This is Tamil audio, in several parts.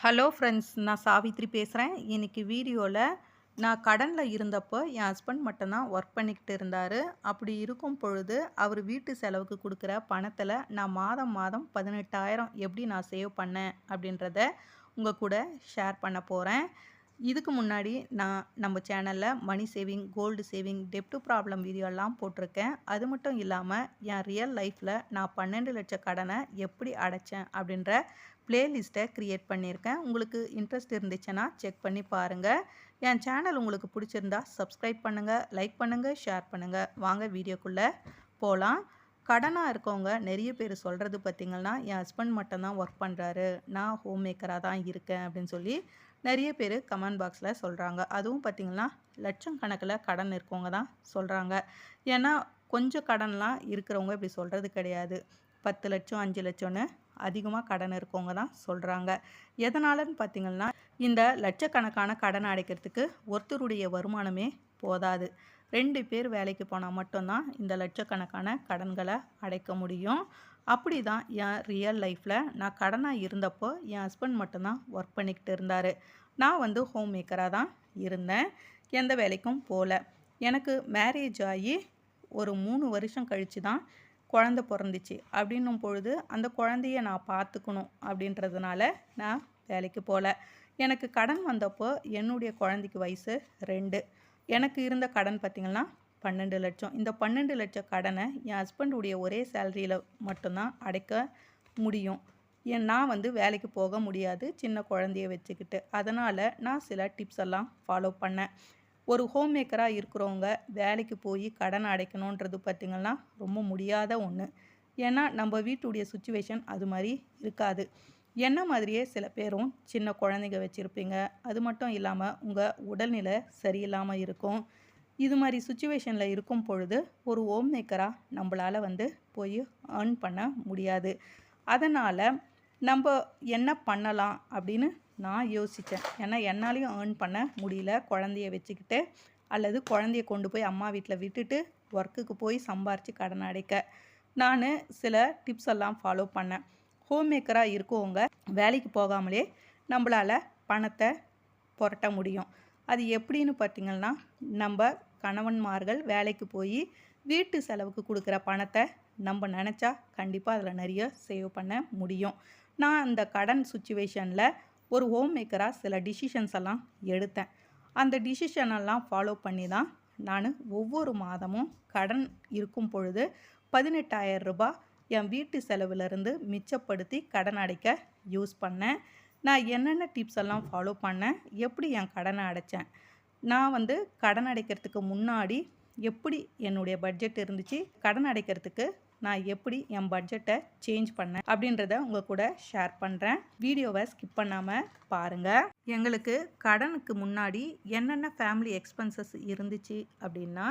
ஹலோ ஃப்ரெண்ட்ஸ் நான் சாவித்ரி பேசுகிறேன் இன்றைக்கி வீடியோவில் நான் கடனில் இருந்தப்போ என் ஹஸ்பண்ட் மட்டும்தான் ஒர்க் பண்ணிக்கிட்டு இருந்தார். அப்படி இருக்கும் பொழுது அவர் வீட்டு செலவுக்கு கொடுக்குற பணத்தில் நான் மாதம் மாதம் பதினெட்டாயிரம் எப்படி நான் சேவ் பண்ணேன் அப்படின்றத உங்கள் கூட ஷேர் பண்ண போகிறேன் இதுக்கு முன்னாடி நான் நம்ம சேனலில் மணி சேவிங் கோல்டு சேவிங் டெப்ட் ப்ராப்ளம் வீடியோலாம் போட்டிருக்கேன். அது மட்டும் இல்லாமல் என் ரியல் லைஃப்பில் நான் பன்னெண்டு லட்சம் கடனை எப்படி அடைச்சேன் அப்படின்ற பிளேலிஸ்ட்டை க்ரியேட் பண்ணியிருக்கேன். உங்களுக்கு இன்ட்ரெஸ்ட் இருந்துச்சுன்னா செக் பண்ணி பாருங்கள் என் சேனல் உங்களுக்கு பிடிச்சிருந்தா சப்ஸ்கிரைப் பண்ணுங்கள் லைக் பண்ணுங்கள் ஷேர் பண்ணுங்கள் வாங்க வீடியோக்குள்ளே போகலாம் கடனாக இருக்கவங்க நிறைய பேர் சொல்கிறது பார்த்திங்கன்னா என் ஹஸ்பண்ட் மட்டும்தான் ஒர்க் பண்ணுறாரு நான் ஹோம் மேக்கராக தான் இருக்கேன். அப்படின்னு சொல்லி நிறைய பேர் கமெண்ட் பாக்ஸில் சொல்கிறாங்க அதுவும் பார்த்திங்கன்னா லட்சம் கணக்கில் கடன் இருக்கவங்க தான் சொல்கிறாங்க ஏன்னா கொஞ்சம் கடன்லாம் இருக்கிறவங்க இப்படி சொல்கிறது கிடையாது. பத்து லட்சம் அஞ்சு லட்சம்னு அதிகமாக கடன் இருக்கவங்க தான் சொல்கிறாங்க எதனாலன்னு பார்த்திங்கன்னா இந்த லட்சக்கணக்கான கடன் அடைக்கிறதுக்கு ஒருத்தருடைய வருமானமே போதாது. ரெண்டு பேர் வேலைக்கு போனால் மட்டும்தான் இந்த லட்சக்கணக்கான கடன்களை அடைக்க முடியும். அப்படி தான் என் ரியல் லைஃப்பில் நான் கடனாக இருந்தப்போ என் ஹஸ்பண்ட் மட்டும்தான் ஒர்க் பண்ணிக்கிட்டு இருந்தார். நான் வந்து ஹோம் மேக்கராக தான் இருந்தேன். எந்த வேலைக்கும் போகல எனக்கு மேரேஜ் ஆகி ஒரு மூணு வருஷம் கழித்து தான் குழந்த பிறந்துச்சு. அப்படின்னும் பொழுது அந்த குழந்தைய நான் பார்த்துக்கணும் அப்படின்றதுனால நான் வேலைக்கு போகல எனக்கு கடன் வந்தப்போ என்னுடைய குழந்தைக்கு வயசு ரெண்டு. எனக்கு இருந்த கடன் பார்த்திங்கன்னா பன்னெண்டு லட்சம். இந்த பன்னெண்டு லட்சம் கடனை என் ஹஸ்பண்டுடைய ஒரே சேலரியில் மட்டும்தான் அடைக்க முடியும். என் நான் வந்து வேலைக்கு போக முடியாது சின்ன குழந்தைய வச்சுக்கிட்டு. அதனால் நான் சில டிப்ஸ் எல்லாம் ஃபாலோ பண்ணேன். ஒரு ஹோம் மேக்கராக இருக்கிறவங்க வேலைக்கு போய் கடன் அடைக்கணுன்றது பார்த்திங்கன்னா ரொம்ப முடியாத ஒன்று ஏன்னா நம்ம வீட்டுடைய சுச்சுவேஷன் அது மாதிரி இருக்காது. என்ன மாதிரியே சில பேரும் சின்ன குழந்தைங்க வச்சுருப்பீங்க. அது மட்டும் இல்லாமல் உங்கள் உடல்நிலை சரியில்லாமல் இருக்கும். இது மாதிரி சுச்சுவேஷனில் இருக்கும் பொழுது ஒரு ஹோம் மேக்கராக நம்மளால் வந்து போய் ஏர்ன் பண்ண முடியாது. அதனால் நம்ம என்ன பண்ணலாம் அப்படின்னு நான் யோசித்தேன் ஏன்னா என்னாலையும் ஏர்ன் பண்ண முடியல. குழந்தைய வச்சுக்கிட்டு அல்லது குழந்தைய கொண்டு போய் அம்மா வீட்டில் விட்டுட்டு ஒர்க்குக்கு போய் சம்பாரித்து கடன் அடைக்க. நான் சில டிப்ஸ் எல்லாம் ஃபாலோ பண்ணேன். ஹோம் மேக்கராக இருக்கவங்க வேலைக்கு போகாமலே நம்மளால் பணத்தை புரட்ட முடியும். அது எப்படின்னு பார்த்திங்கன்னா நம்ம கணவன்மார்கள் வேலைக்கு போய் வீட்டு செலவுக்கு கொடுக்குற பணத்தை நம்ம நினச்சா கண்டிப்பாக அதில் நிறைய சேவ் பண்ண முடியும். நான் அந்த கடன் சுச்சுவேஷனில் ஒரு ஹோம் மேக்கராக சில டிசிஷன்ஸ் எல்லாம் எடுத்தேன். அந்த டிசிஷனெல்லாம் ஃபாலோ பண்ணி தான் நான் ஒவ்வொரு மாதமும் கடன் இருக்கும் பொழுது பதினெட்டாயிரம் ரூபாய் என் வீட்டு செலவிலிருந்து மிச்சப்படுத்தி கடன் அடைக்க யூஸ் பண்ணேன். நான் என்னென்ன டிப்ஸ் எல்லாம் ஃபாலோ பண்ணேன்? எப்படி என் கடனை அடைச்சேன்? நான் வந்து கடன் அடைக்கிறதுக்கு முன்னாடி எப்படி என்னுடைய பட்ஜெட் இருந்துச்சு? கடன் அடைக்கிறதுக்கு நான் எப்படி என் பட்ஜெட்டை சேஞ்ச் பண்ணேன் அப்படின்றத உங்கள் கூட ஷேர் பண்ணுறேன் வீடியோவை ஸ்கிப் பண்ணாமல் பாருங்கள் எங்களுக்கு கடனுக்கு முன்னாடி என்னென்ன ஃபேமிலி எக்ஸ்பென்சஸ் இருந்துச்சு அப்படின்னா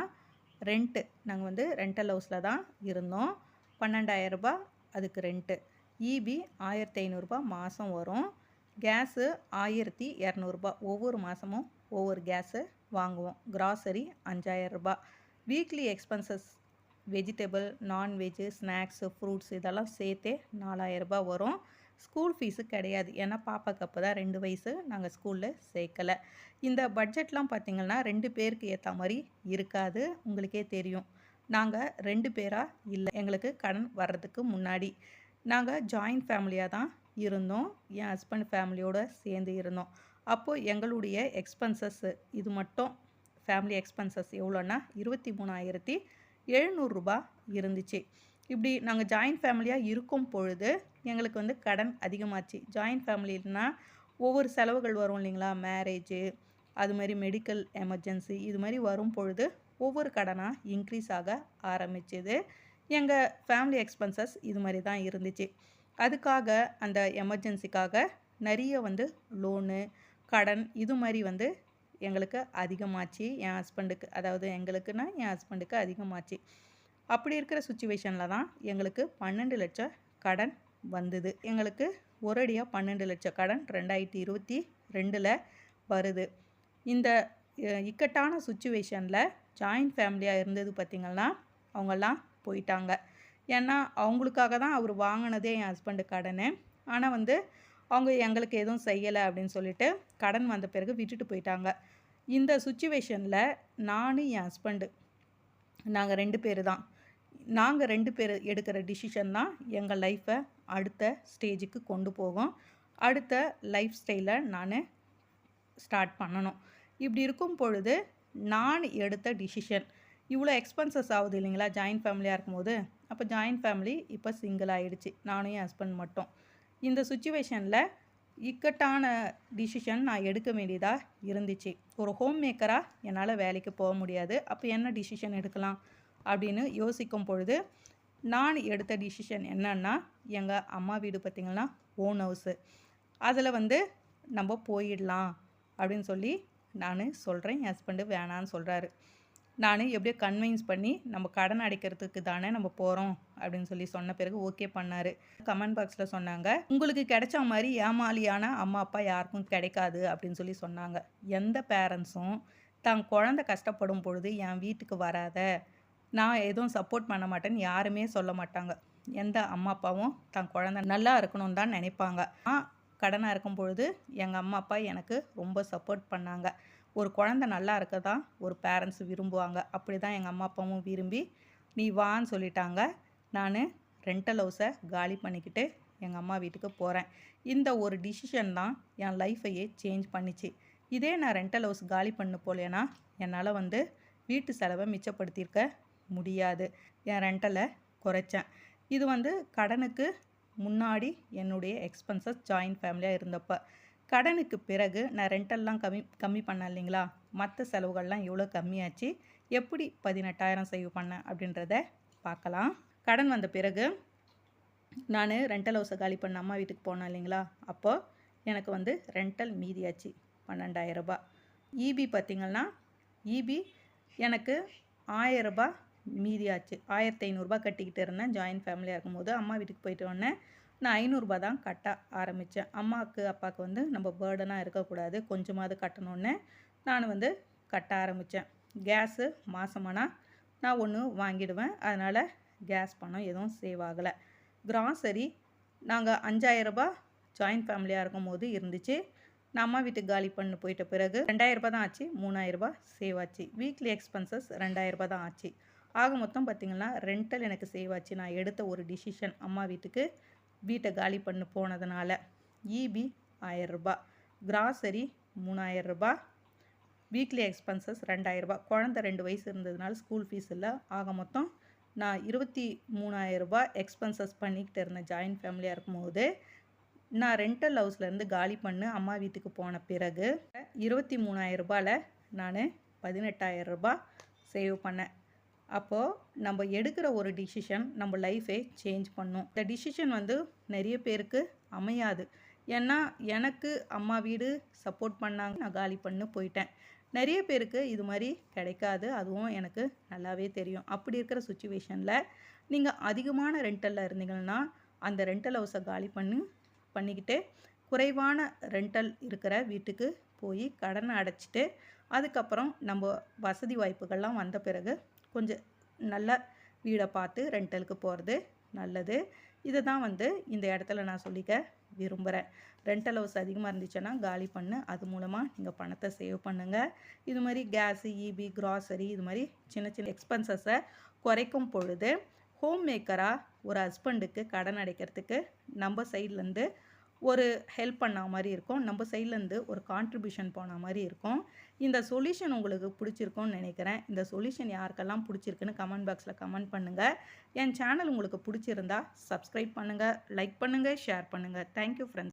ரெண்ட்டு நாங்கள் வந்து ரெண்டல் ஹவுஸில் தான் இருந்தோம். பன்னெண்டாயிரரூபா அதுக்கு ரெண்ட்டு இபி ஆயிரத்தி ஐநூறுரூபா மாதம் வரும். கேஸு ஆயிரத்தி இரநூறுபா ஒவ்வொரு மாதமும் ஒவ்வொரு கேஸு வாங்குவோம். Grocery அஞ்சாயிரரூபா weekly expenses vegetable non veg snacks fruits இதெல்லாம் சேர்த்தே நாலாயிரரூபா வரும். ஸ்கூல் ஃபீஸு கிடையாது. ஏன்னா பாப்பாக்கு அப்போ தான் ரெண்டு வயசு. நாங்கள் ஸ்கூலில் சேர்க்கலை. இந்த பட்ஜெட்லாம் பார்த்திங்கன்னா ரெண்டு பேருக்கு ஏற்ற மாதிரி இருக்காது. உங்களுக்கே தெரியும். நாங்கள் ரெண்டு பேராக இல்லை. எங்களுக்கு கடன் வர்றதுக்கு முன்னாடி. நாங்கள் ஜாயிண்ட் ஃபேமிலியாக தான் இருந்தோம். என் ஹஸ்பண்ட் ஃபேமிலியோடு சேர்ந்து இருந்தோம். அப்போது எங்களுடைய எக்ஸ்பென்சஸ்ஸு இது மட்டும் ஃபேமிலி எக்ஸ்பென்சஸ் எவ்வளோன்னா இருபத்தி மூணாயிரத்தி எழுநூறுரூபா இருந்துச்சு. இப்படி நாங்கள் ஜாயிண்ட் ஃபேமிலியாக இருக்கும் பொழுது எங்களுக்கு வந்து கடன் அதிகமாச்சு. ஜாயிண்ட் ஃபேமிலின்னா ஒவ்வொரு செலவுகள் வரும் இல்லைங்களா? மேரேஜு அது மாதிரி மெடிக்கல் எமர்ஜென்சி இது மாதிரி வரும் பொழுது ஒவ்வொரு கடனாக இன்க்ரீஸ் ஆக ஆரம்பிச்சுது. எங்கள் ஃபேமிலி எக்ஸ்பென்சஸ் இது மாதிரி தான் இருந்துச்சு. அதுக்காக அந்த எமர்ஜென்சிக்காக நிறைய வந்து லோனு கடன் இது மாதிரி வந்து எங்களுக்கு அதிகமாச்சு என் ஹஸ்பண்டுக்கு அதாவது எங்களுக்குன்னா என் ஹஸ்பண்டுக்கு அதிகமாச்சு. அப்படி இருக்கிற சுச்சுவேஷனில் தான் எங்களுக்கு பன்னெண்டு லட்சம் கடன் வந்தது. எங்களுக்கு ஒரடியாக பன்னெண்டு லட்சம் கடன் ரெண்டாயிரத்தி இருபத்தி ரெண்டில் வருது. இந்த இக்கட்டான சுச்சுவேஷனில் ஜாயிண்ட் ஃபேமிலியாக இருந்தது பார்த்திங்கன்னா அவங்கெல்லாம் போயிட்டாங்க. ஏன்னா அவங்களுக்காக தான் அவர் வாங்கினதே என் ஹஸ்பண்டு கடன். ஆனால் வந்து அவங்க எங்களுக்கு எதுவும் செய்யலை அப்படின்னு சொல்லிட்டு கடன் வந்த பிறகு விட்டுட்டு போயிட்டாங்க. இந்த சுச்சுவேஷனில் நான் என் ஹஸ்பண்டு நாங்கள் ரெண்டு பேர் தான். நாங்கள் ரெண்டு பேர் எடுக்கிற டிசிஷன் தான் எங்கள் லைஃப்பை அடுத்த ஸ்டேஜுக்கு கொண்டு போகும். அடுத்த லைஃப் ஸ்டைலை நான் ஸ்டார்ட் பண்ணணும். இப்படி இருக்கும் பொழுது நான் எடுத்த டிசிஷன் இவ்வளோ எக்ஸ்பென்சஸ் ஆகுது இல்லைங்களா? ஜாயின்ட் ஃபேமிலியாக இருக்கும்போது. அப்போ ஜாயின்ட் ஃபேமிலி இப்போ சிங்கிள் ஆகிடுச்சு நானும் என் ஹஸ்பண்ட் மட்டும். இந்த சுச்சுவேஷனில் இக்கட்டான டிசிஷன் நான் எடுக்க வேண்டியதாக இருந்துச்சு. ஒரு ஹோம் மேக்கராக என்னால் வேலைக்கு போக முடியாது. அப்போ என்ன டிசிஷன் எடுக்கலாம்? அப்படின்னு யோசிக்கும் பொழுது நான் எடுத்த டிசிஷன் என்னன்னா எங்கள் அம்மா வீடு பார்த்திங்கன்னா ஓன் ஹவுஸு அதில் வந்து நம்ம போயிடலாம் அப்படின்னு சொல்லி நான் சொல்கிறேன் என் ஹஸ்பண்டு வேணான்னு சொல்கிறாரு நான் எப்படியோ கன்வின்ஸ் பண்ணி நம்ம கடன் அடைக்கிறதுக்கு தானே நம்ம போகிறோம் அப்படின்னு சொல்லி சொன்ன பிறகு ஓகே பண்ணார். கமெண்ட் பாக்ஸில் சொன்னாங்க உங்களுக்கு கிடைச்ச மாதிரி ஏமாலியான அம்மா அப்பா யாருக்கும் கிடைக்காது அப்படின்னு சொல்லி சொன்னாங்க. எந்த பேரண்ட்ஸும் தான் குழந்த கஷ்டப்படும் பொழுது என் வீட்டுக்கு வராத நான் எதுவும் சப்போர்ட் பண்ண மாட்டேன்னு யாருமே சொல்ல மாட்டாங்க. எந்த அம்மா அப்பாவும் தன் குழந்த நல்லா இருக்கணும்னு தான் நினைப்பாங்க. கடனாக இருக்கும் பொழுது எங்கள் அம்மா அப்பா எனக்கு ரொம்ப சப்போர்ட் பண்ணாங்க. ஒரு குழந்த நல்லா இருக்க தான் ஒரு பேரண்ட்ஸ் விரும்புவாங்க. அப்படி தான் எங்கள் அம்மா அப்பாவும் விரும்பி நீ வான்னு சொல்லிட்டாங்க. நான் ரெண்டல் ஹவுஸை காலி பண்ணிக்கிட்டு எங்கள் அம்மா வீட்டுக்கு போகிறேன் இந்த ஒரு டிசிஷன் தான் என் லைஃப்பையே சேஞ்ச் பண்ணிச்சு. இதே நான் ரெண்டல் ஹவுஸ் காலி பண்ண போலேனா என்னால் வந்து வீட்டு செலவை மிச்சப்படுத்தியிருக்க முடியாது. என் ரெண்டலை குறைச்சேன். இது வந்து கடனுக்கு முன்னாடி என்னுடைய எக்ஸ்பென்சஸ் ஜாயின்ட் ஃபேமிலியாக இருந்தப்போ. கடனுக்கு பிறகு நான் ரெண்டெல்லாம் கம்மி கம்மி பண்ணேன் இல்லைங்களா? மற்ற செலவுகள்லாம் எவ்வளோ கம்மியாச்சு? எப்படி பதினெட்டாயிரம் சேவ் பண்ணேன் அப்படின்றத பார்க்கலாம். கடன் வந்த பிறகு நான் ரெண்டல் ஹவுஸை காலி பண்ண அம்மா வீட்டுக்கு போனேன் இல்லைங்களா? அப்போது எனக்கு வந்து ரெண்டல் மீதியாச்சு பன்னெண்டாயிரரூபா. இபி பார்த்திங்கன்னா இபி எனக்கு ஆயிரரூபா மீதியாச்சு. ஆயிரத்தி ஐநூறுரூபா கட்டிக்கிட்டு இருந்தேன் ஜாயின்ட் ஃபேமிலியாக இருக்கும்போது. அம்மா வீட்டுக்கு போயிட்டு வந்தேன் நான் ஐநூறுரூபா தான் கட்ட ஆரம்பித்தேன் அம்மாவுக்கு அப்பாவுக்கு வந்து நம்ம பேர்டனாக இருக்கக்கூடாது. கொஞ்சமாவது கட்டணுன்னு நான் வந்து கட்ட ஆரம்பித்தேன் கேஸு மாதமானால் நான் ஒன்று வாங்கிடுவேன். அதனால் கேஸ் பணம் எதுவும் சேவ் ஆகலை. கிராசரி நாங்கள் அஞ்சாயிரரூபா ஜாயின்ட் ஃபேமிலியாக இருக்கும் போது இருந்துச்சு. நான் அம்மா வீட்டுக்கு காலி பண்ணு போயிட்ட பிறகு ரெண்டாயிரரூபா தான் ஆச்சு. மூணாயிரரூபா சேவ் ஆச்சு. வீக்லி எக்ஸ்பென்சஸ் ரெண்டாயிரரூபா தான் ஆச்சு. ஆக மொத்தம் பார்த்திங்கன்னா ரெண்டல் எனக்கு சேவ் ஆச்சு. நான் எடுத்த ஒரு டிசிஷன் அம்மா வீட்டுக்கு வீட்டை காலி பண்ணு போனதுனால. இபி ஆயரரூபா கிராசரி மூணாயிரரூபா வீக்லி எக்ஸ்பென்சஸ் ரெண்டாயிரரூபா குழந்த ரெண்டு வயசு இருந்ததுனால ஸ்கூல் ஃபீஸ் இல்லை. ஆக மொத்தம் நான் இருபத்தி மூணாயிரரூபா எக்ஸ்பென்சஸ் பண்ணிக்கிட்டு இருந்தேன். ஜாயின்ட் ஃபேமிலியாக இருக்கும்போது நான் ரெண்டல் ஹவுஸ்லேருந்து காலி பண்ணு அம்மா வீட்டுக்கு போன பிறகு இருபத்தி மூணாயிரரூபாவில் நான் பதினெட்டாயிரரூபா சேவ் பண்ணேன். அப்போது நம்ம எடுக்கிற ஒரு டிசிஷன் நம்ம லைஃபே சேஞ்ச் பண்ணும். இந்த டிசிஷன் வந்து நிறைய பேருக்கு அமையாது. ஏன்னா எனக்கு அம்மா வீடு சப்போர்ட் பண்ணாங்க. நான் காலி பண்ணு போயிட்டேன். நிறைய பேருக்கு இது மாதிரி கிடைக்காது. அதுவும் எனக்கு நல்லாவே தெரியும். அப்படி இருக்கிற சுச்சுவேஷனில் நீங்கள் அதிகமான ரெண்டலில் இருந்தீங்கன்னா அந்த ரெண்டல் ஹவுஸை காலி பண்ணி பண்ணிக்கிட்டு குறைவான ரெண்டல் இருக்கிற வீட்டுக்கு போய் கடனை அடைச்சிட்டு அதுக்கப்புறம் நம்ம வசதி வாய்ப்புகள்லாம் வந்த பிறகு கொஞ்சம் நல்ல வீடை பார்த்து ரெண்டலுக்கு போகிறது நல்லது. இதை தான் வந்து இந்த இடத்துல நான் சொல்லிக்க விரும்புகிறேன் ரெண்டல் ஹவுஸ் அதிகமாக இருந்துச்சுன்னா காலி பண்ணு. அது மூலமாக நீங்கள் பணத்தை சேவ் பண்ணுங்கள் இது மாதிரி கேஸு இபி கிராசரி இது மாதிரி சின்ன சின்ன எக்ஸ்பென்சஸை குறைக்கும் பொழுது ஹோம் மேக்கராக ஒரு ஹஸ்பண்டுக்கு கடன் அடைக்கிறதுக்கு நம்ம சைட்லேருந்து ஒரு ஹெல்ப் பண்ண மாதிரி இருக்கும். நம்ம சைட்லேருந்து ஒரு கான்ட்ரிபியூஷன் போன மாதிரி இருக்கும். இந்த சொல்யூஷன் உங்களுக்கு பிடிச்சிருக்கும்னு நினைக்கிறேன். இந்த சொல்யூஷன் யாருக்கெல்லாம் பிடிச்சிருக்குன்னு கமெண்ட் பாக்ஸில் கமெண்ட் பண்ணுங்கள் என் சேனல் உங்களுக்கு பிடிச்சிருந்தா சப்ஸ்கிரைப் பண்ணுங்கள் லைக் பண்ணுங்கள் ஷேர் பண்ணுங்கள் தேங்க்யூ ஃப்ரெண்ட்ஸ்